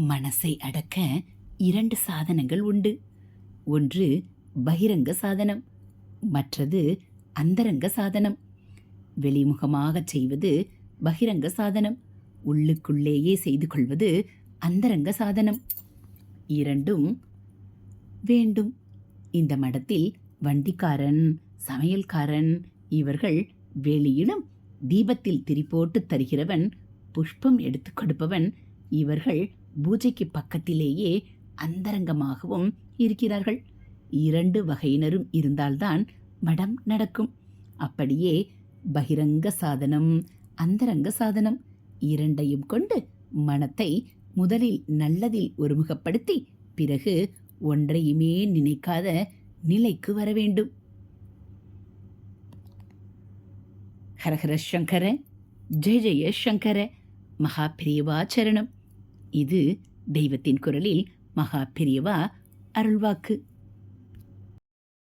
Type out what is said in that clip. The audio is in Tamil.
மனசை அடக்க இரண்டு சாதனங்கள் உண்டு. ஒன்று பகிரங்க சாதனம் மற்றது அந்தரங்க சாதனம். வெளிமுகமாகச் செய்வது பகிரங்க சாதனம் உள்ளுக்குள்ளேயே செய்து கொள்வது அந்தரங்க சாதனம். இரண்டும் வேண்டும். இந்த மடத்தில் வண்டிக்காரன் சமையல்காரன் இவர்கள் வெளியிலும் தீபத்தில் திரிபோட்டு தருகிறவன் புஷ்பம் எடுத்துக் கொடுப்பவன் இவர்கள் பூஜைக்கு பக்கத்திலேயே அந்தரங்கமாகவும் இருக்கிறார்கள். இரண்டு வகையினரும் இருந்தால்தான் மடம் நடக்கும். அப்படியே பகிரங்க சாதனம் அந்தரங்க சாதனம் இரண்டையும் கொண்டு மனத்தை முதலில் நல்லதில் ஒருமுகப்படுத்தி பிறகு ஒன்றையுமே நினைக்காத நிலைக்கு வர வேண்டும். ஹரஹர சங்கர ஜெய ஜெய சங்கர மகா பிரியவா இது தெய்வத்தின் குரலில் மகா பிரியவா அருள்வாக்கு.